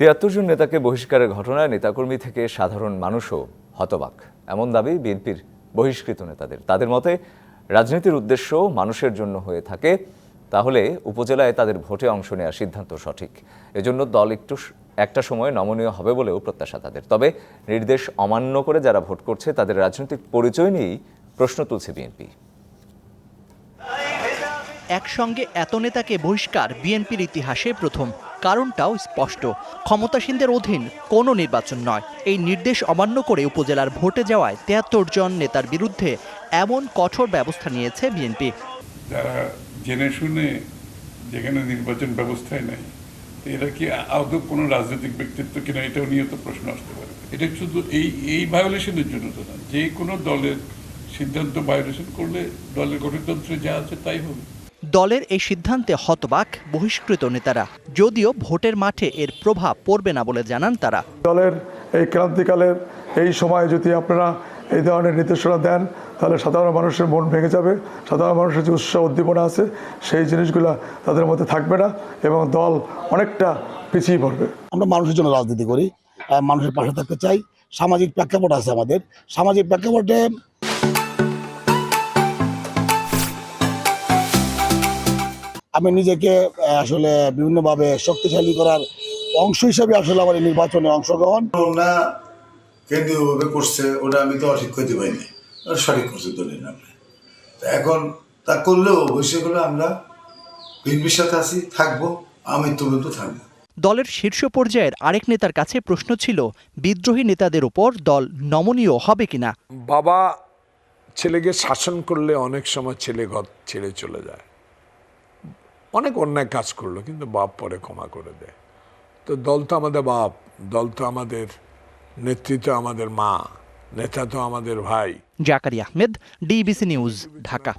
তিয়াত্তর জন নেতাকে বহিষ্কারের ঘটনায় নেতাকর্মী থেকে সাধারণ মানুষও হতবাক। এমন দাবি বিএনপির বহিষ্কৃত নেতাদের। তাদের মতে, রাজনীতির উদ্দেশ্য মানুষের জন্য হয়ে থাকে, তাহলে উপজেলায় তাদের ভোটে অংশ নেওয়ার সিদ্ধান্ত সঠিক। এজন্য দল একটু একটা সময় নমনীয় হবে বলেও প্রত্যাশা তাদের। তবে নির্দেশ অমান্য করে যারা ভোট করছে, তাদের রাজনৈতিক পরিচয় নিয়েই প্রশ্ন তুলছে বিএনপি। একসঙ্গে এত নেতাকে বহিষ্কার বিএনপির ইতিহাসে প্রথম। কারণটাও স্পষ্ট। ক্ষমতাসীনদের অধীন কোনো নির্বাচন নয়। এই নির্দেশ অমান্য করে উপজেলার ভোটে যাওয়ায় তেহাত্তর জন নেতার বিরুদ্ধে এমন কঠোর ব্যবস্থা নিয়েছে বিএনপি। যারা জেনে শুনে যেখানে নির্বাচন ব্যবস্থায় নাই, এরা কি আদৌ কোনো রাজনৈতিক ব্যক্তিত্ব কিনা এটাও নিয়ে তো প্রশ্ন আসতে পারে। এটা শুধু এই এই ভায়োলেশনের জন্য তো না। যে কোনো দলের সিদ্ধান্ত ভায়োলেশন করলে দলের গঠনতন্ত্রে যা আছে তাই হবে। দলের এই সিদ্ধান্তে হতবাক বহিষ্কৃত নেতারা। যদিও ভোটের মাঠে এর প্রভাব পড়বে না বলে জানান তারা। দলের এই ক্রান্তিকালের এই সময়ে যদি আপনারা এই ধরনের নির্দেশনা দেন তাহলে সাধারণ মানুষের মন ভেঙে যাবে। সাধারণ মানুষের যে উৎসাহ উদ্দীপনা আছে সেই জিনিসগুলো তাদের মধ্যে থাকবে না এবং দল অনেকটা পিছিয়ে পড়বে। আমরা মানুষের জন্য রাজনীতি করি মানুষের পাশে থাকতে চাই। সামাজিক প্রেক্ষাপট আছে আমাদের। সামাজিক প্রেক্ষাপটে আমি নিজেকে আসলে বিভিন্নভাবে শক্তিশালী করার অংশ হিসাবে আসলে আমার এই নির্বাচনে অংশগ্রহণ। না কেন্দ্রীয়ভাবে করছে ওটা আমি তো অঠিক করতে পারিনি সঠিক করছে দলের নামে এখন তা করলেও সেগুলো আমরা বিএনপির সাথে আছি থাকব আমি তুমি তো থাকব। দলের শীর্ষ পর্যায়ের আরেক নেতার কাছে প্রশ্ন ছিল বিদ্রোহী নেতাদের উপর দল নমনীয় হবে কিনা? বাবা ছেলেকে শাসন করলে অনেক সময় ছেলে ঘর ছেড়ে চলে যায়। অনেক অন্যায় কাজ করল, কিন্তু বাপ পরে ক্ষমা করে দেয়। তো দল তো আমাদের বাপ, দল তো আমাদের নেতৃত্ব আমাদের মা, নেতা তো আমাদের ভাই। Zakaria Ahmed, DBC news, Dhaka.